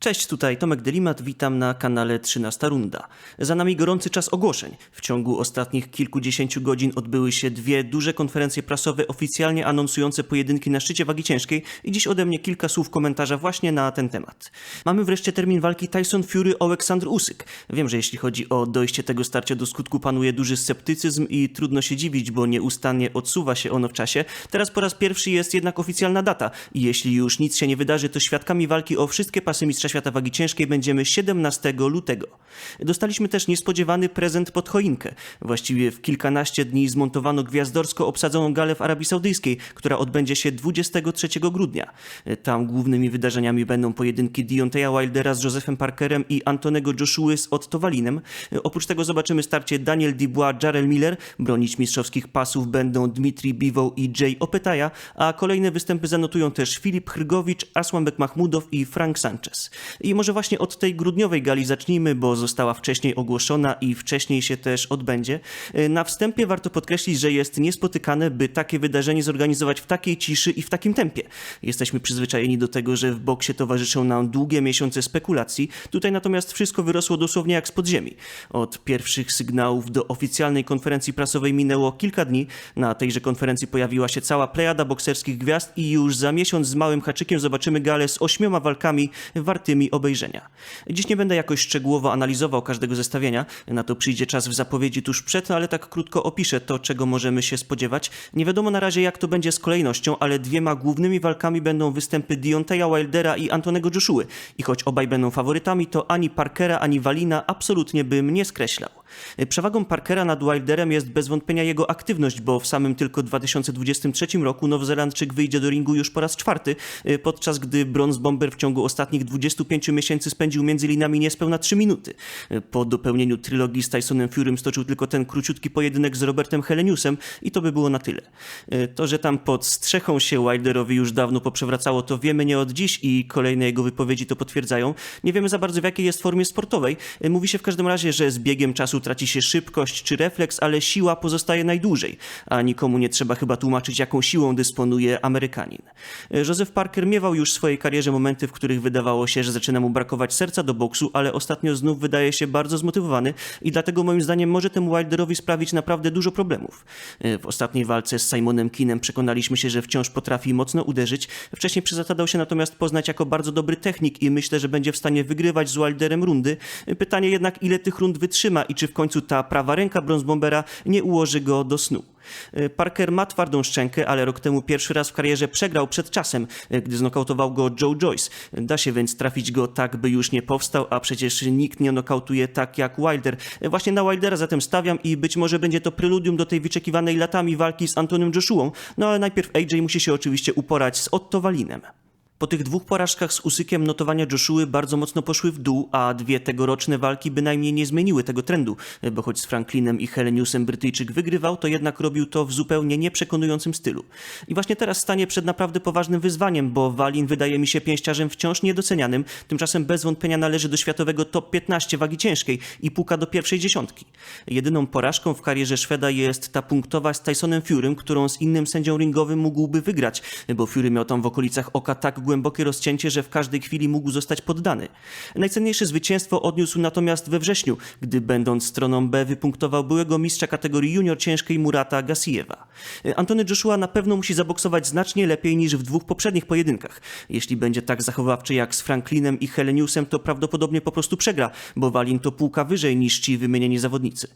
Cześć, tutaj Tomek Delimat, witam na kanale 13 Runda. Za nami gorący czas ogłoszeń. W ciągu ostatnich kilkudziesięciu godzin odbyły się dwie duże konferencje prasowe oficjalnie anonsujące pojedynki na szczycie wagi ciężkiej i dziś ode mnie kilka słów komentarza właśnie na ten temat. Mamy wreszcie termin walki Tyson Fury Oleksandr Usyk. Wiem, że jeśli chodzi o dojście tego starcia do skutku panuje duży sceptycyzm i trudno się dziwić, bo nieustannie odsuwa się ono w czasie. Teraz po raz pierwszy jest jednak oficjalna data i jeśli już nic się nie wydarzy, to świadkami walki o wszystkie pasy mistrza świata wagi ciężkiej będziemy 17 lutego. Dostaliśmy też niespodziewany prezent pod choinkę. Właściwie w kilkanaście dni zmontowano gwiazdorsko obsadzoną galę w Arabii Saudyjskiej, która odbędzie się 23 grudnia. Tam głównymi wydarzeniami będą pojedynki Deontaya Wildera z Josephem Parkerem i Antonego Joshua z Otto. Oprócz tego zobaczymy starcie Daniel Dubois, Jarrell Miller. Bronić mistrzowskich pasów będą Dmitri Bivow i Jay Opetaja, a kolejne występy zanotują też Filip Hrgowicz, Asłambek Mahmudow i Frank Sanchez. I może właśnie od tej grudniowej gali zacznijmy, bo została wcześniej ogłoszona i wcześniej się też odbędzie. Na wstępie warto podkreślić, że jest niespotykane, by takie wydarzenie zorganizować w takiej ciszy i w takim tempie. Jesteśmy przyzwyczajeni do tego, że w boksie towarzyszą nam długie miesiące spekulacji. Tutaj natomiast wszystko wyrosło dosłownie jak z podziemi. Od pierwszych sygnałów do oficjalnej konferencji prasowej minęło kilka dni. Na tejże konferencji pojawiła się cała plejada bokserskich gwiazd i już za miesiąc z małym haczykiem zobaczymy galę z ośmioma walkami wartymi obejrzenia. Dziś nie będę jakoś szczegółowo analizował każdego zestawienia, na to przyjdzie czas w zapowiedzi tuż przed, no ale tak krótko opiszę to, czego możemy się spodziewać. Nie wiadomo na razie jak to będzie z kolejnością, ale dwiema głównymi walkami będą występy Deontaya Wildera i Antonego Joshua. I choć obaj będą faworytami, to ani Parkera, ani Walina absolutnie bym nie skreślał. Przewagą Parkera nad Wilderem jest bez wątpienia jego aktywność, bo w samym tylko 2023 roku Nowozelandczyk wyjdzie do ringu już po raz czwarty, podczas gdy Bronze Bomber w ciągu ostatnich 25 miesięcy spędził między linami niespełna 3 minuty. Po dopełnieniu trylogii z Tysonem Furym stoczył tylko ten króciutki pojedynek z Robertem Heleniusem i to by było na tyle. To, że tam pod strzechą się Wilderowi już dawno poprzewracało, to wiemy nie od dziś i kolejne jego wypowiedzi to potwierdzają. Nie wiemy za bardzo w jakiej jest formie sportowej. Mówi się w każdym razie, że z biegiem czasu traci się szybkość czy refleks, ale siła pozostaje najdłużej, a nikomu nie trzeba chyba tłumaczyć, jaką siłą dysponuje Amerykanin. Joseph Parker miewał już w swojej karierze momenty, w których wydawało się, że zaczyna mu brakować serca do boksu, ale ostatnio znów wydaje się bardzo zmotywowany i dlatego moim zdaniem może temu Wilderowi sprawić naprawdę dużo problemów. W ostatniej walce z Simonem Kinem przekonaliśmy się, że wciąż potrafi mocno uderzyć. Wcześniej przyzatadał się natomiast poznać jako bardzo dobry technik i myślę, że będzie w stanie wygrywać z Wilderem rundy. Pytanie jednak, ile tych rund wytrzyma i czy w końcu ta prawa ręka Bombera nie ułoży go do snu. Parker ma twardą szczękę, ale rok temu pierwszy raz w karierze przegrał przed czasem, gdy znokautował go Joe Joyce. Da się więc trafić go tak, by już nie powstał, a przecież nikt nie nokautuje tak jak Wilder. Właśnie na Wildera zatem stawiam i być może będzie to preludium do tej wyczekiwanej latami walki z Antonym Joshuą, no ale najpierw AJ musi się oczywiście uporać z Otto Walinem. Po tych dwóch porażkach z Usykiem notowania Joshua bardzo mocno poszły w dół, a dwie tegoroczne walki bynajmniej nie zmieniły tego trendu, bo choć z Franklinem i Heleniusem Brytyjczyk wygrywał, to jednak robił to w zupełnie nieprzekonującym stylu. I właśnie teraz stanie przed naprawdę poważnym wyzwaniem, bo Walin wydaje mi się pięściarzem wciąż niedocenianym, tymczasem bez wątpienia należy do światowego top 15 wagi ciężkiej i puka do pierwszej dziesiątki. Jedyną porażką w karierze Szweda jest ta punktowa z Tysonem Furym, którą z innym sędzią ringowym mógłby wygrać, bo Fury miał tam w okolicach oka tak głębokie rozcięcie, że w każdej chwili mógł zostać poddany. Najcenniejsze zwycięstwo odniósł natomiast we wrześniu, gdy będąc stroną B wypunktował byłego mistrza kategorii junior ciężkiej Murata Gasijewa. Antony Joshua na pewno musi zaboksować znacznie lepiej niż w dwóch poprzednich pojedynkach. Jeśli będzie tak zachowawczy jak z Franklinem i Heleniusem, to prawdopodobnie po prostu przegra, bo Walin to półka wyżej niż ci wymienieni zawodnicy.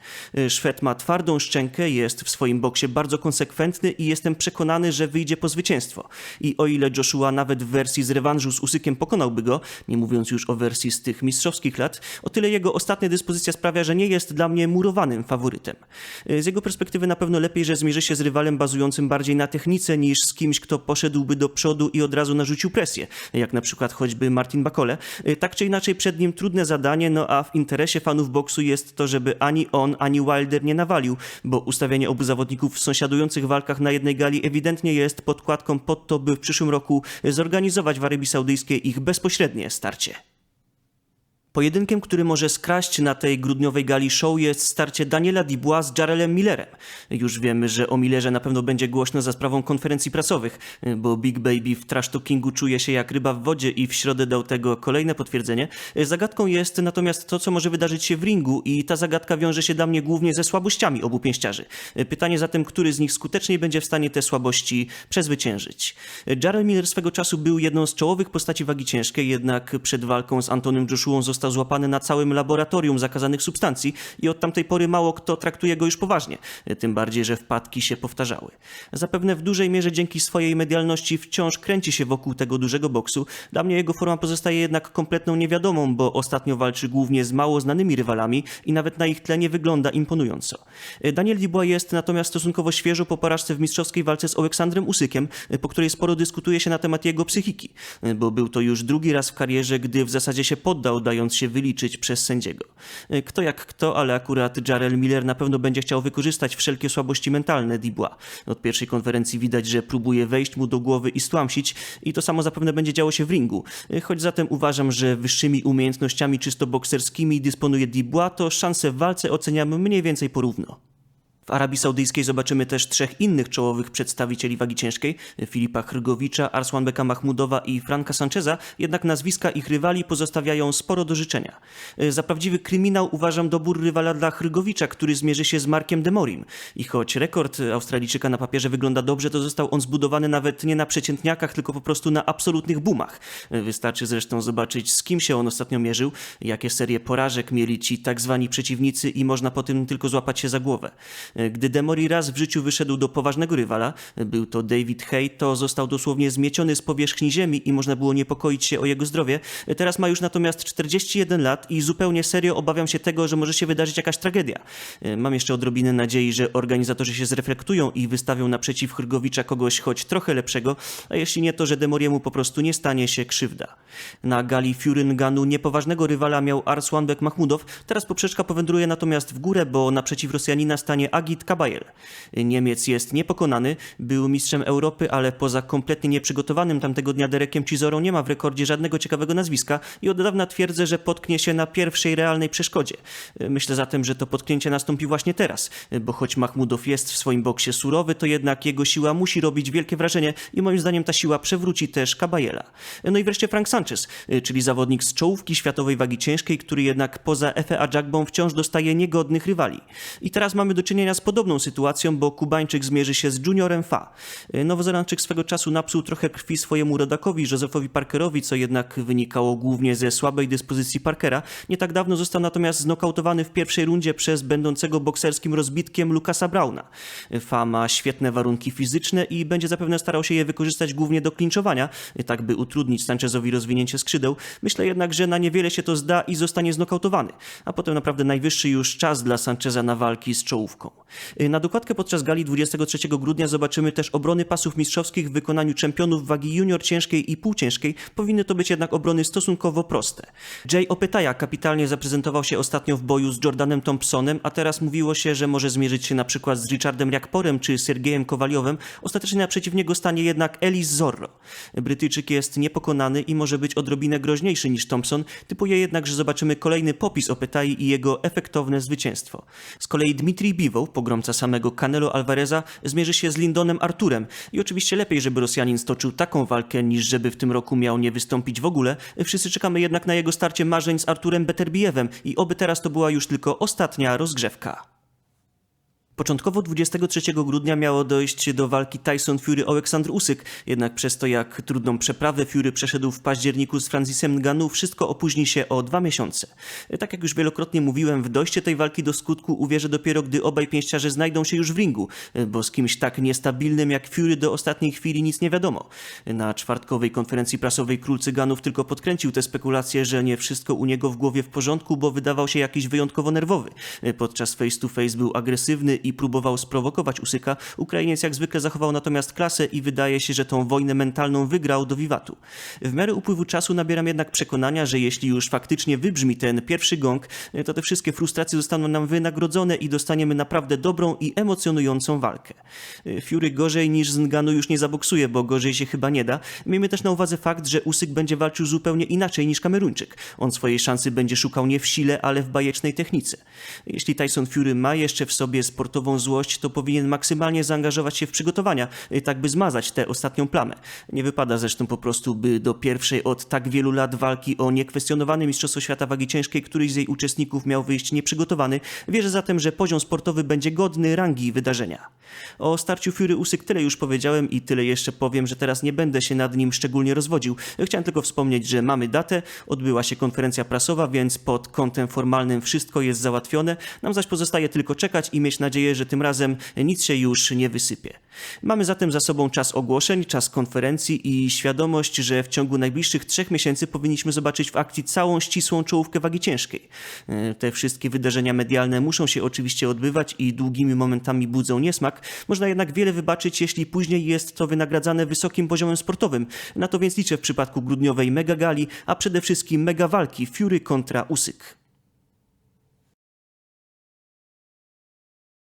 Szwed ma twardą szczękę, jest w swoim boksie bardzo konsekwentny i jestem przekonany, że wyjdzie po zwycięstwo. I o ile Joshua nawet w wersji z rewanżu z Usykiem pokonałby go, nie mówiąc już o wersji z tych mistrzowskich lat, o tyle jego ostatnia dyspozycja sprawia, że nie jest dla mnie murowanym faworytem. Z jego perspektywy na pewno lepiej, że zmierzy się z rywalem bazującym bardziej na technice niż z kimś, kto poszedłby do przodu i od razu narzucił presję, jak na przykład choćby Martin Bakole. Tak czy inaczej przed nim trudne zadanie, no a w interesie fanów boksu jest to, żeby ani on, ani Wilder nie nawalił, bo ustawianie obu zawodników w sąsiadujących walkach na jednej gali ewidentnie jest podkładką pod to, by w przyszłym roku zorganizować w Arabii Saudyjskiej ich bezpośrednie starcie. Pojedynkiem, który może skraść na tej grudniowej gali show jest starcie Daniela Dubois z Jarelem Millerem. Już wiemy, że o Millerze na pewno będzie głośno za sprawą konferencji prasowych, bo Big Baby w trash talkingu czuje się jak ryba w wodzie i w środę dał tego kolejne potwierdzenie. Zagadką jest natomiast to, co może wydarzyć się w ringu i ta zagadka wiąże się dla mnie głównie ze słabościami obu pięściarzy. Pytanie zatem, który z nich skuteczniej będzie w stanie te słabości przezwyciężyć. Jarel Miller swego czasu był jedną z czołowych postaci wagi ciężkiej, jednak przed walką z Antonym Joshuą został złapany na całym laboratorium zakazanych substancji i od tamtej pory mało kto traktuje go już poważnie, tym bardziej, że wpadki się powtarzały. Zapewne w dużej mierze dzięki swojej medialności wciąż kręci się wokół tego dużego boksu. Dla mnie jego forma pozostaje jednak kompletną niewiadomą, bo ostatnio walczy głównie z mało znanymi rywalami i nawet na ich tle nie wygląda imponująco. Daniel Dubois jest natomiast stosunkowo świeżo po porażce w mistrzowskiej walce z Aleksandrem Usykiem, po której sporo dyskutuje się na temat jego psychiki, bo był to już drugi raz w karierze, gdy w zasadzie się poddał, dając się wyliczyć przez sędziego. Kto jak kto, ale akurat Jarel Miller na pewno będzie chciał wykorzystać wszelkie słabości mentalne Dubois. Od pierwszej konferencji widać, że próbuje wejść mu do głowy i stłamsić i to samo zapewne będzie działo się w ringu. Choć zatem uważam, że wyższymi umiejętnościami czysto bokserskimi dysponuje Dubois, to szanse w walce oceniam mniej więcej porówno. Arabii Saudyjskiej zobaczymy też trzech innych czołowych przedstawicieli wagi ciężkiej, Filipa Chrgowicza, Arslanbeka Mahmudowa i Franka Sancheza, jednak nazwiska ich rywali pozostawiają sporo do życzenia. Za prawdziwy kryminał uważam dobór rywala dla Chrgowicza, który zmierzy się z Markiem Demorim. I choć rekord Australijczyka na papierze wygląda dobrze, to został on zbudowany nawet nie na przeciętniakach, tylko po prostu na absolutnych boomach. Wystarczy zresztą zobaczyć, z kim się on ostatnio mierzył, jakie serie porażek mieli ci tak zwani przeciwnicy i można po tym tylko złapać się za głowę. Gdy Demori raz w życiu wyszedł do poważnego rywala, był to David Hay, to został dosłownie zmieciony z powierzchni ziemi i można było niepokoić się o jego zdrowie. Teraz ma już natomiast 41 lat i zupełnie serio obawiam się tego, że może się wydarzyć jakaś tragedia. Mam jeszcze odrobinę nadziei, że organizatorzy się zreflektują i wystawią naprzeciw Chrgowicza kogoś choć trochę lepszego, a jeśli nie, to że Demoriemu po prostu nie stanie się krzywda. Na gali Furynganu niepoważnego rywala miał Arslanbek Mahmudow, teraz poprzeczka powędruje natomiast w górę, bo naprzeciw Rosjanina stanie Agit Kabayel. Niemiec jest niepokonany, był mistrzem Europy, ale poza kompletnie nieprzygotowanym tamtego dnia Derekiem Cizorą nie ma w rekordzie żadnego ciekawego nazwiska i od dawna twierdzę, że potknie się na pierwszej realnej przeszkodzie. Myślę zatem, że to potknięcie nastąpi właśnie teraz, bo choć Mahmudow jest w swoim boksie surowy, to jednak jego siła musi robić wielkie wrażenie i moim zdaniem ta siła przewróci też Kabayela. No i wreszcie Frank Sanchez, czyli zawodnik z czołówki światowej wagi ciężkiej, który jednak poza Efe Ajagbą wciąż dostaje niegodnych rywali. I teraz mamy do czynienia z podobną sytuacją, bo Kubańczyk zmierzy się z Juniorem Fa. Nowozelandczyk swego czasu napsuł trochę krwi swojemu rodakowi, Josephowi Parkerowi, co jednak wynikało głównie ze słabej dyspozycji Parkera. Nie tak dawno został natomiast znokautowany w pierwszej rundzie przez będącego bokserskim rozbitkiem Lukasa Brauna. Fa ma świetne warunki fizyczne i będzie zapewne starał się je wykorzystać głównie do klinczowania, tak by utrudnić Sanchezowi rozwinięcie skrzydeł. Myślę jednak, że na niewiele się to zda i zostanie znokautowany. A potem naprawdę najwyższy już czas dla Sancheza na walki z czołówką. Na dokładkę podczas gali 23 grudnia zobaczymy też obrony pasów mistrzowskich w wykonaniu czempionów wagi junior ciężkiej i półciężkiej. Powinny to być jednak obrony stosunkowo proste. Jay Opetaja kapitalnie zaprezentował się ostatnio w boju z Jordanem Thompsonem, a teraz mówiło się, że może zmierzyć się na przykład z Richardem Riakporem czy Sergejem Kowaliowem. Ostatecznie naprzeciw niego stanie jednak Elis Zorro. Brytyjczyk jest niepokonany i może być odrobinę groźniejszy niż Thompson. Typuje jednak, że zobaczymy kolejny popis Opetai i jego efektowne zwycięstwo. Z kolei Dmitrij Biwoł, pogromca samego Canelo Alvareza, zmierzy się z Lindonem Arturem. I oczywiście lepiej, żeby Rosjanin stoczył taką walkę, niż żeby w tym roku miał nie wystąpić w ogóle. Wszyscy czekamy jednak na jego starcie marzeń z Arturem Beterbijewem i oby teraz to była już tylko ostatnia rozgrzewka. Początkowo 23 grudnia miało dojść do walki Tyson Fury Aleksandr Usyk, jednak przez to jak trudną przeprawę Fury przeszedł w październiku z Francisem Ngannou, wszystko opóźni się o dwa miesiące. Tak jak już wielokrotnie mówiłem, w dojście tej walki do skutku uwierzę dopiero, gdy obaj pięściarze znajdą się już w ringu, bo z kimś tak niestabilnym jak Fury do ostatniej chwili nic nie wiadomo. Na czwartkowej konferencji prasowej król Cyganów tylko podkręcił te spekulacje, że nie wszystko u niego w głowie w porządku, bo wydawał się jakiś wyjątkowo nerwowy. Podczas face to face był agresywny i próbował sprowokować Usyka. Ukrainiec jak zwykle zachował natomiast klasę i wydaje się, że tą wojnę mentalną wygrał do wiwatu. W miarę upływu czasu nabieram jednak przekonania, że jeśli już faktycznie wybrzmi ten pierwszy gong, to te wszystkie frustracje zostaną nam wynagrodzone i dostaniemy naprawdę dobrą i emocjonującą walkę. Fury gorzej niż z Nganu już nie zaboksuje, bo gorzej się chyba nie da. Miejmy też na uwadze fakt, że Usyk będzie walczył zupełnie inaczej niż Kameruńczyk. On swojej szansy będzie szukał nie w sile, ale w bajecznej technice. Jeśli Tyson Fury ma jeszcze w sobie sportową złość, to powinien maksymalnie zaangażować się w przygotowania, tak by zmazać tę ostatnią plamę. Nie wypada zresztą po prostu, by do pierwszej od tak wielu lat walki o niekwestionowane Mistrzostwo Świata Wagi Ciężkiej któryś z jej uczestników miał wyjść nieprzygotowany. Wierzę zatem, że poziom sportowy będzie godny rangi wydarzenia. O starciu Fury Usyk tyle już powiedziałem i tyle jeszcze powiem, że teraz nie będę się nad nim szczególnie rozwodził. Chciałem tylko wspomnieć, że mamy datę, odbyła się konferencja prasowa, więc pod kątem formalnym wszystko jest załatwione. Nam zaś pozostaje tylko czekać i mieć nadzieję, że tym razem nic się już nie wysypie. Mamy zatem za sobą czas ogłoszeń, czas konferencji i świadomość, że w ciągu najbliższych trzech miesięcy powinniśmy zobaczyć w akcji całą ścisłą czołówkę wagi ciężkiej. E, Te wszystkie wydarzenia medialne muszą się oczywiście odbywać i długimi momentami budzą niesmak. Można jednak wiele wybaczyć, jeśli później jest to wynagradzane wysokim poziomem sportowym. Na to więc liczę w przypadku grudniowej mega gali, a przede wszystkim mega walki Fury kontra Usyk.